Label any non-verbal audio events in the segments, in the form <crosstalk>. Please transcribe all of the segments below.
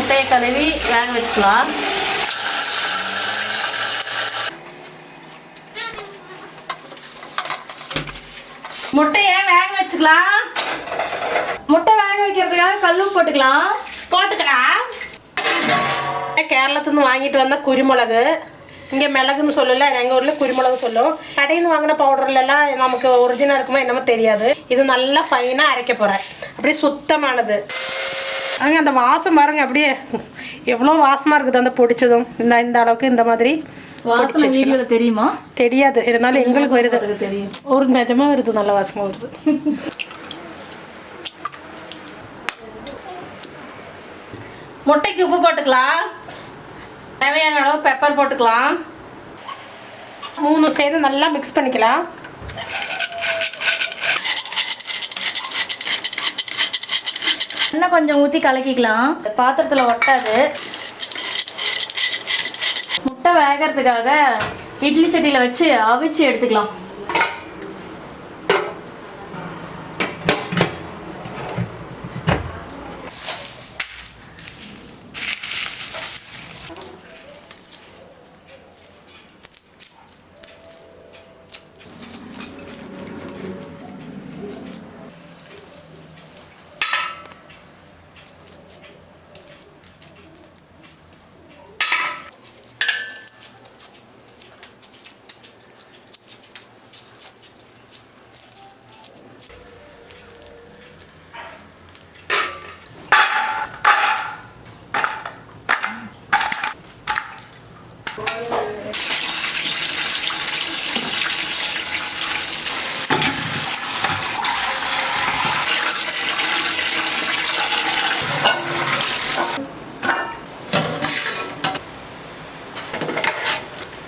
முட்டையை கழுவி வேக வச்சுக்கலாம் முட்டையை வேக வச்சுக்கலாம். முட்டை வேக வைக்கிறதுக்காக கல்லும் போட்டுக்கலாம். போட்டுக்கலாம். கேரளத்துலேருந்து வாங்கிட்டு வந்த குருமிளகு. இங்கே மிளகுன்னு சொல்லல எங்கள் ஊரில் குருமிளகு சொல்லும். கடையில் வாங்கின பவுடர்லலாம் நமக்கு ஒரிஜினல் இருக்குமோ என்னமோ தெரியாது. இது நல்லா ஃபைனாக அரைக்க போகிறேன் அப்படியே சுத்தமானது. அங்கே அந்த வாசம் பாருங்க அப்படியே எவ்வளோ வாசமாக இருக்குது அந்த பொடிச்சதும். இந்த இந்த அளவுக்கு இந்த மாதிரி வாசனை தெரியுமா? தெரியாது. இருந்தாலும் எங்களுக்கு வருது. தெரியும். ஒரு நிஜமா வருது நல்ல வாசமாக வருது. முட்டைக்கு உப்பு போட்டுக்கலாம். தேவையான அளவு பெப்பர் போட்டுக்கலாம். மூணு சேர்ந்து நல்லா மிக்ஸ் பண்ணிக்கலாம். இன்னும் கொஞ்சம் ஊற்றி கலக்கிக்கலாம். பாத்திரத்தில் ஒட்டாது. முட்டை வேகறதுக்காக இட்லி சட்டியில் வச்சு அவிச்சு எடுத்துக்கலாம்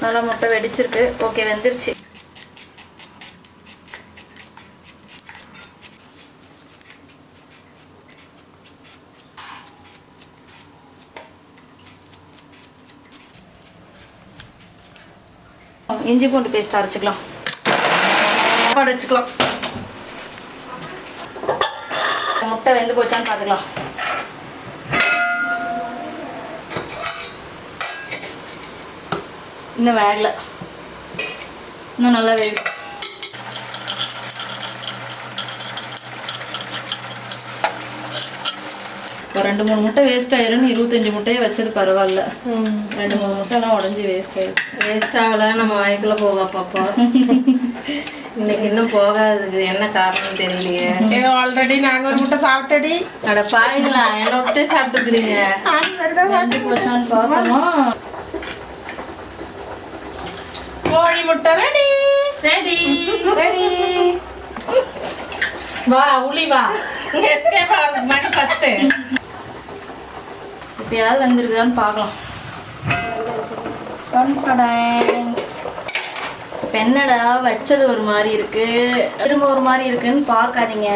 நல்லா முட்டை வெடிச்சிருக்கு ஓகே வெந்துருச்சு. இஞ்சி பூண்டு பேஸ்ட் அரைச்சிக்கலாம். சாப்பாடு வச்சுக்கலாம். முட்டை வெந்து போச்சான்னு பார்த்துக்கலாம் இன்னும் வேகலை. இன்னும் நல்லா வேகும் ஒரு ரெண்டு மூணு முட்டை வேஸ்ட் ஆயிரும் இருபத்தஞ்சு முட்டையை வச்சது பரவாயில்ல. ரெண்டு மூணு முட்டைலாம் உடஞ்சி வேஸ்ட் ஆயிடுச்சு வேஸ்ட் ஆகல நம்ம வாய்க்குள்ள போக அப்பப்போ இன்னைக்கு இன்னும் போகாதது என்ன காரணம் தெரியலையே. ஆல்ரெடி நாங்கள் ஒரு முட்டை சாப்பிட்டடி? அட பாவிங்களா என்ன விட்டு சாப்பிட்டுக்கிறீங்க? பார்த்தோமா கோழி முட்டை ரெடி ரெடி ரெடி வா உளி வா எஸ்கேப் ஆகுது மணி பத்து எப்பயாவது வந்திருக்குதான்னு பார்க்கலாம். இப்ப என்னடா வச்சது ஒரு மாதிரி இருக்கு திரும்ப ஒரு மாதிரி இருக்குன்னு பார்க்காதீங்க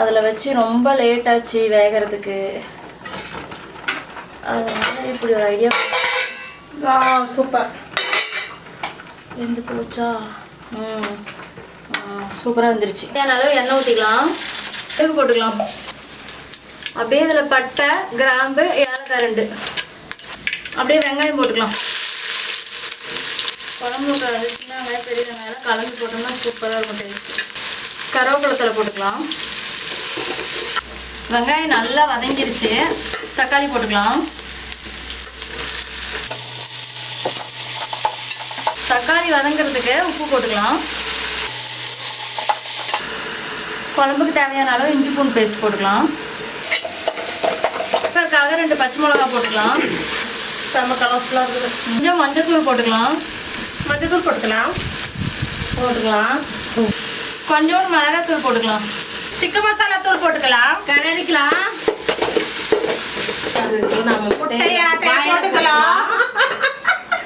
அதில் வச்சு ரொம்ப லேட் ஆச்சு வேகிறதுக்கு அதனால இப்படி ஒரு ஐடியா சூப்பர் வெந்து போச்சா? ம். சூப்பராக வந்துருச்சு. அளவு எண்ணெய் ஊற்றிக்கலாம் கடுகு போட்டுக்கலாம். அப்படியே இதில் பட்டை கிராம்பு ஏலக்காய் ரெண்டு. அப்படியே வெங்காயம் போட்டுக்கலாம். குழம்பு அது சின்ன வெங்காயம் பெரிய வெங்காயம் கலந்து போட்டோம்னா சூப்பராக இருக்கும் டேஸ்ட் கருவேப்பிலத்தில் போட்டுக்கலாம். வெங்காயம் நல்லா வதங்கிருச்சு. தக்காளி போட்டுக்கலாம். தக்காளி வதங்கிறதுக்கு உப்பு போட்டுக்கலாம். குழம்புக்கு தேவையான அளவு இஞ்சி பூண்டு பேஸ்ட் போட்டுக்கலாம். பெப்பருக்காக ரெண்டு பச்சை மிளகா போட்டுக்கலாம். செம்ம கலர்ஃபுல்லாக இருக்குது. கொஞ்சம் மஞ்சத்தூள் போட்டுக்கலாம். மஞ்சத்தூள் போட்டுக்கலாம். போட்டுக்கலாம். கொஞ்சோண்டு மிளகாத்தூள் போட்டுக்கலாம். சிக்கன் மசாலா தூள் போட்டுக்கலாம். முட்டையாட்டை போட்டுக்கலாம்.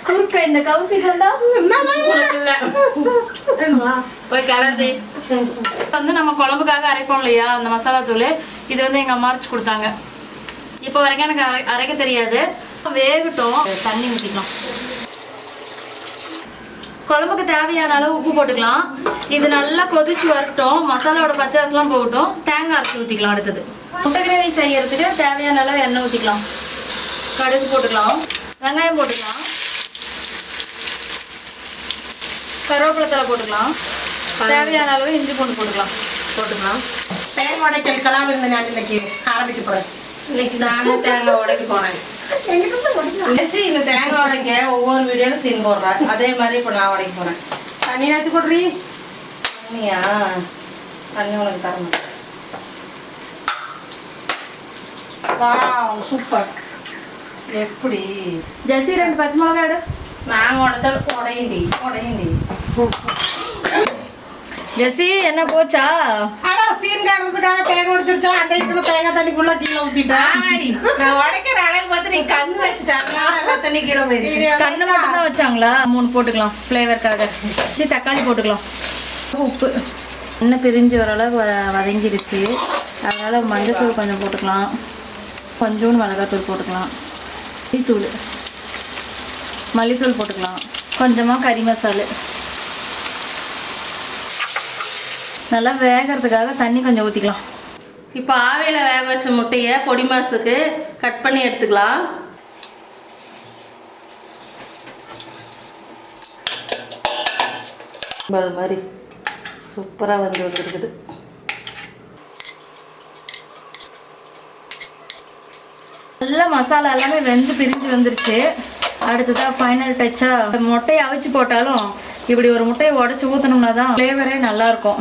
குறுக்க இந்த கவுசிக்கு வந்தா போய் கலரு வந்து நம்ம குழம்புக்காக அரைப்போம் இல்லையா அந்த மசாலா தூள். இது வந்து எங்க அம்மா அரைச்சு கொடுத்தாங்க. இப்போ வரைக்கும் எனக்கு அரை- அரைக்க தெரியாது. வேகட்டும். தண்ணி ஊற்றிக்கலாம் குழம்புக்கு தேவையான அளவு உப்பு போட்டுக்கலாம். இது நல்லா கொதிச்சு வரட்டும். மசாலாவோட பச்சை வாசலாம் போகட்டும். தேங்காய் அரைச்சி ஊற்றிக்கலாம் அடுத்தது. முட்டை கிரேவி செய்யறதுக்கு தேவையான அளவு எண்ணெய் ஊற்றிக்கலாம் கடுகு போட்டுக்கலாம். வெங்காயம் போட்டுக்கலாம். கருவேப்பிலை தலை போட்டுக்கலாம் தேவையான அளவு இஞ்சி பூண்டு போட்டுக்கலாம். போட்டுக்கலாம். தேங்காய் உடைக்கல் கலாம் இருந்து நான் இன்னைக்கு ஆரம்பிக்க போறேன். இன்னைக்கு நானே தேங்காய் உடைக்க போனேன். இந்த தேங்காய் உடைக்க ஒவ்வொரு வீடியோல சீன் போடுறேன். அதே மாதிரி இப்போ நான் உடைக்க போறேன். தண்ணி நாச்சு போடுறீ? தண்ணியா? தண்ணி உனக்கு தர மாட்டேன். Wow super. எப்படி? ஜெசி ரெண்டு பச்சை மிளகா எடு. உடைச்சாலும் உடையுண்டி உடையுண்டி. ஜெசி என்ன போச்சா? ஆனா சீன் தேங்காய் உடைச்சிருச்சா? அந்த இதுல தேங்காய் தண்ணி ஃபுல்லா கீழே ஊத்திட்டேன் ஆமாடி. நான் உடைக்கிற அழகு பார்த்து நீ கண் வச்சுட்டாங்க நல்லா தண்ணி கீழே போயிருச்சு. கண்ணு மட்டும் தான் வச்சாங்களா? மூணு போட்டுக்கலாம் ஃப்ளேவருக்காக சரி தக்காளி போட்டுக்கலாம். உப்பு. எண்ணெய் பிரிஞ்சு வ- வதங்கிடுச்சு. அதனால் மஞ்சள்தூள் கொஞ்சம் போட்டுக்கலாம். கொஞ்சோண்டு மிளகாத்தூள் போட்டுக்கலாம். மல்லித்தூள் மல்லித்தூள் போட்டுக்கலாம். கொஞ்சமாக கறி மசாலு. நல்லா வேகிறதுக்காக தண்ணி கொஞ்சம் ஊற்றிக்கலாம் இப்போ ஆவியில் வேக வச்ச முட்டையை பொடி மாசுக்கு கட் பண்ணி எடுத்துக்கலாம். பல் மாதிரி சூப்பராக வந்து வந்துருக்குது. நல்லா மசாலா எல்லாமே வெந்து பிரிஞ்சு வந்துருச்சு. அடுத்ததாக ஃபைனல் டச்சாக முட்டையை அவிச்சு போட்டாலும் இப்படி ஒரு முட்டையை உடச்சி ஊற்றினோம்னா தான் ஃப்ளேவரே நல்லாயிருக்கும்.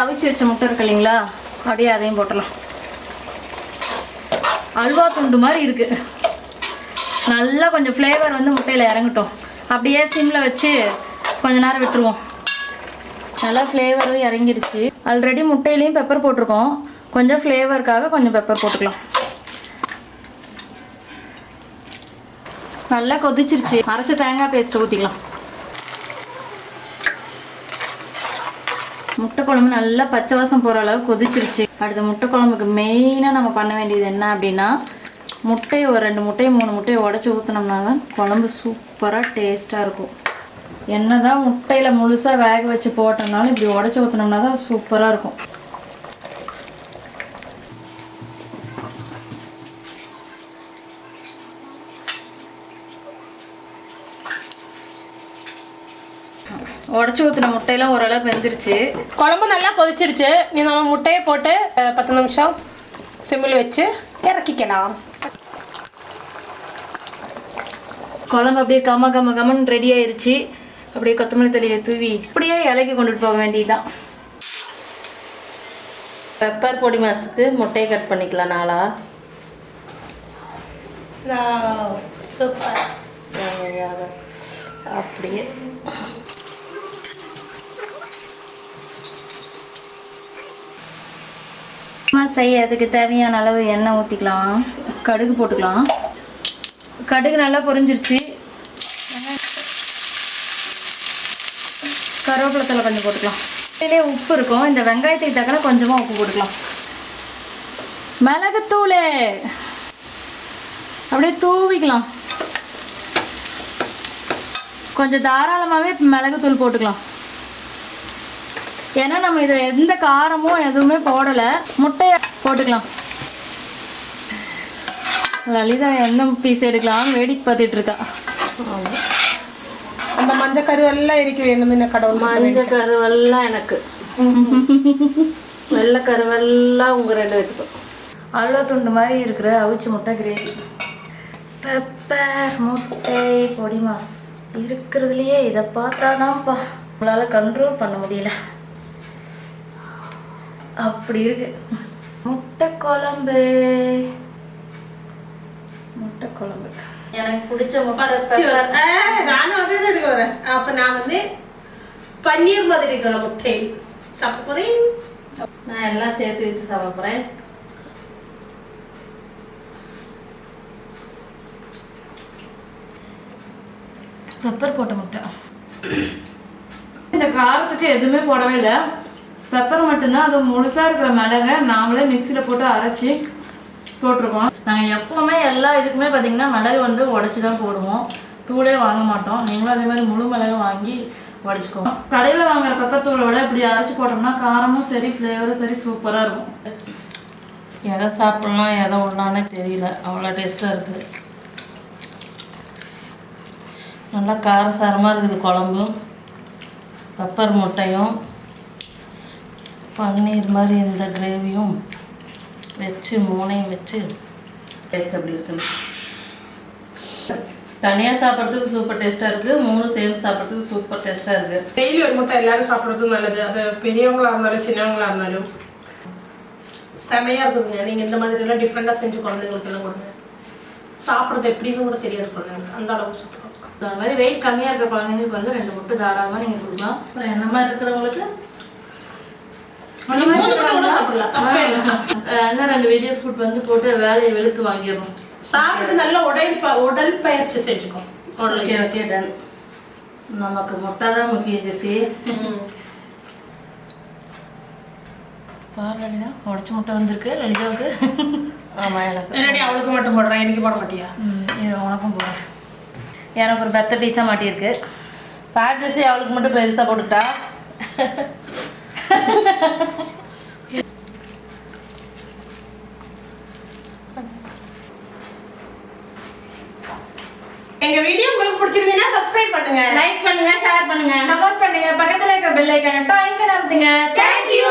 அவிச்சு வச்ச முட்டை இருக்கு இல்லைங்களா? அப்படியே அதையும் போட்டலாம் அல்வா துண்டு மாதிரி இருக்குது நல்லா கொஞ்சம் ஃப்ளேவர் வந்து முட்டையில் இறங்கட்டும். அப்படியே சிம்மில் வச்சு கொஞ்ச நேரம் விட்டுருவோம். நல்லா ஃப்ளேவரும் இறங்கிருச்சு. ஆல்ரெடி முட்டையிலையும் பெப்பர் போட்டிருக்கோம். கொஞ்சம் ஃப்ளேவருக்காக கொஞ்சம் பெப்பர் போட்டுக்கலாம். நல்லா கொதிச்சிருச்சு. அரைச்ச தேங்காய் பேஸ்ட் ஊற்றிக்கலாம் முட்டை குழம்பு நல்லா பச்சை வாசம் போகிற அளவு கொதிச்சிருச்சு. அடுத்த முட்டை குழம்புக்கு மெயினாக நம்ம பண்ண வேண்டியது என்ன அப்படின்னா முட்டையை ஒரு ரெண்டு முட்டையை மூணு முட்டையை உடச்சி ஊற்றினோம்னா தான் குழம்பு சூப்பராக டேஸ்ட்டாக இருக்கும். என்ன தான் முட்டையில் முழுசாக வேக வச்சு போட்டோம்னாலும் இப்படி உடச்சி ஊற்றினோம்னா தான் சூப்பராக இருக்கும். உடச்சி ஊற்றின முட்டையெல்லாம் ஓரளவுக்கு வெந்துருச்சு. குழம்பு நல்லா கொதிச்சிருச்சு. நீ நம்ம முட்டையை போட்டு பத்து நிமிஷம் சிம்மில் வச்சு இறக்கிக்கலாம். குழம்பு அப்படியே கம கம கமன்னு ரெடி ஆயிருச்சு. அப்படியே கொத்தமல்லி தலையை தூவி அப்படியே இலைக்கு கொண்டுட்டு போக வேண்டியதுதான். பெப்பர் பொடி மாசுக்கு முட்டையை கட் பண்ணிக்கலாம் நாளா. சூப்பர் அப்படியே. உப்புமா செய்ய அதுக்கு தேவையான அளவு எண்ணெய் ஊற்றிக்கலாம் கடுகு போட்டுக்கலாம். கடுகு நல்லா பொரிஞ்சிருச்சு. கருவேப்பிலை தலை கொஞ்சம் போட்டுக்கலாம். இதுலேயே உப்பு இருக்கும். இந்த வெங்காயத்துக்கு தக்கன கொஞ்சமாக உப்பு போட்டுக்கலாம். மிளகுத்தூள். அப்படியே தூவிக்கலாம். கொஞ்சம் தாராளமாகவே மிளகுத்தூள் போட்டுக்கலாம். ஏன்னா நம்ம இதை எந்த காரமும் எதுவுமே போடலை. முட்டையை போட்டுக்கலாம். லலிதா எந்த பீஸ் எடுக்கலாம் வேடிக்கை பார்த்துட்டு இருக்கா. அந்த மஞ்சள் கருவெல்லாம் எனக்கு வேணும் இந்த கடவுள் மஞ்சள் கருவெல்லாம் எனக்கு. <laughs> வெள்ளை கருவெல்லாம் உங்கள் ரெண்டு பேத்துக்கும். அல்வா துண்டு மாதிரி இருக்கிற அவிச்ச முட்டை கிரேவி. பெப்பர் முட்டை பொடி மாஸ். இருக்கிறதுலையே இதை பார்த்தாதான்ப்பா. உங்களால் கண்ட்ரோல் பண்ண முடியல. அப்படி இருக்கு. முட்டை குழம்பு முட்டை குழம்பு எனக்கு பிடிச்ச நானும் அதே தான் எடுக்க வரேன் அப்ப நான் வந்து பன்னீர் மாதிரி முட்டை. சாப்பிட நான் எல்லாம் சேர்த்து வச்சு சாப்பிட போகிறேன் பெப்பர் போட்ட முட்டை. இந்த காரத்துக்கு எதுவுமே போடவே இல்லை. பெப்பர் மட்டும்தான் அது முழுசாக இருக்கிற மிளகை நாமளே மிக்சியில் போட்டு அரைச்சி போட்டிருக்கோம். நாங்கள் எப்போவுமே எல்லா இதுக்குமே பார்த்தீங்கன்னா மிளகு வந்து உடச்சி தான் போடுவோம். தூளே வாங்க மாட்டோம். நீங்களும் அதே மாதிரி முழு மிளகு வாங்கி உடச்சிக்கோங்க. கடையில் வாங்குற பெப்பர் தூளோட இப்படி அரைச்சி போட்டோம்னா காரமும் சரி ஃப்ளேவரும் சரி சூப்பராக இருக்கும். எதை சாப்பிட்லாம் எதை விடலான்னே தெரியல. அவ்வளோ டேஸ்ட்டாக இருக்குது நல்லா காரசாரமாக இருக்குது குழம்பும் பெப்பர் முட்டையும் பன்னீர் மாதிரி இந்த கிரேவியும் வச்சு மூணையும் வச்சு டேஸ்ட் அப்படி இருக்குது தனியாக சாப்பிட்றதுக்கு சூப்பர் டேஸ்ட்டாக இருக்குது மூணு சேர்ந்து சாப்பிட்றதுக்கு சூப்பர் டேஸ்ட்டாக இருக்குது டெய்லி ஒரு முட்டை எல்லாரும் சாப்பிட்றது நல்லது. அது பெரியவங்களா இருந்தாலும் சின்னவங்களா இருந்தாலும். செமையா இருக்குதுங்க. நீங்க இந்த மாதிரி எல்லாம் டிஃப்ரெண்டா செஞ்சு குழந்தைங்களுக்கு எல்லாம் கொடுங்க. சாப்பிட்றது எப்படின்னு கூட தெரியாது குழந்தைங்களுக்கு. அந்த அளவுக்கு சுத்தம். அந்த மாதிரி வெயிட் கம்மியாக இருக்க குழந்தைங்களுக்கு வந்து ரெண்டு முட்டை தாராளமாக நீங்கள் கொடுக்கலாம். அப்புறம் என்ன மாதிரி இருக்கிறவங்களுக்கு? இன்னும் ரெண்டு வீடியோஸ் கூட்டு வந்து போட்டு வேலையை வெளுத்து வாங்கிடணும். சாப்பிட்டு நல்ல உடல் உடல் பயிற்சி செஞ்சுக்கோ. உடலை நமக்கு முட்டை தான் முக்கியம் ஜெசி பார் லலிதா. உடச்ச முட்டை வந்திருக்கு. லலிதாவுக்கு. ஆமாம் எனக்கு. என்னடி அவளுக்கு மட்டும் போடுறேன்? எனக்கு போட மாட்டியா? ம், உனக்கும் போகிறேன் எனக்கு ஒரு பெத்த பீஸாக மாட்டியிருக்கு. பா ஜெசி அவளுக்கு மட்டும் பெருசாக போட்டுட்டா எங்க வீடியோ உங்களுக்கு பிடிச்சிருந்தீங்கன்னா சப்ஸ்கிரைப் பண்ணுங்க. லைக் பண்ணுங்க ஷேர் பண்ணுங்க. கமெண்ட் பண்ணுங்க. பக்கத்துல இருக்க பெல் ஐக்கான டாய்க்கு நடத்துங்க தேங்க்யூ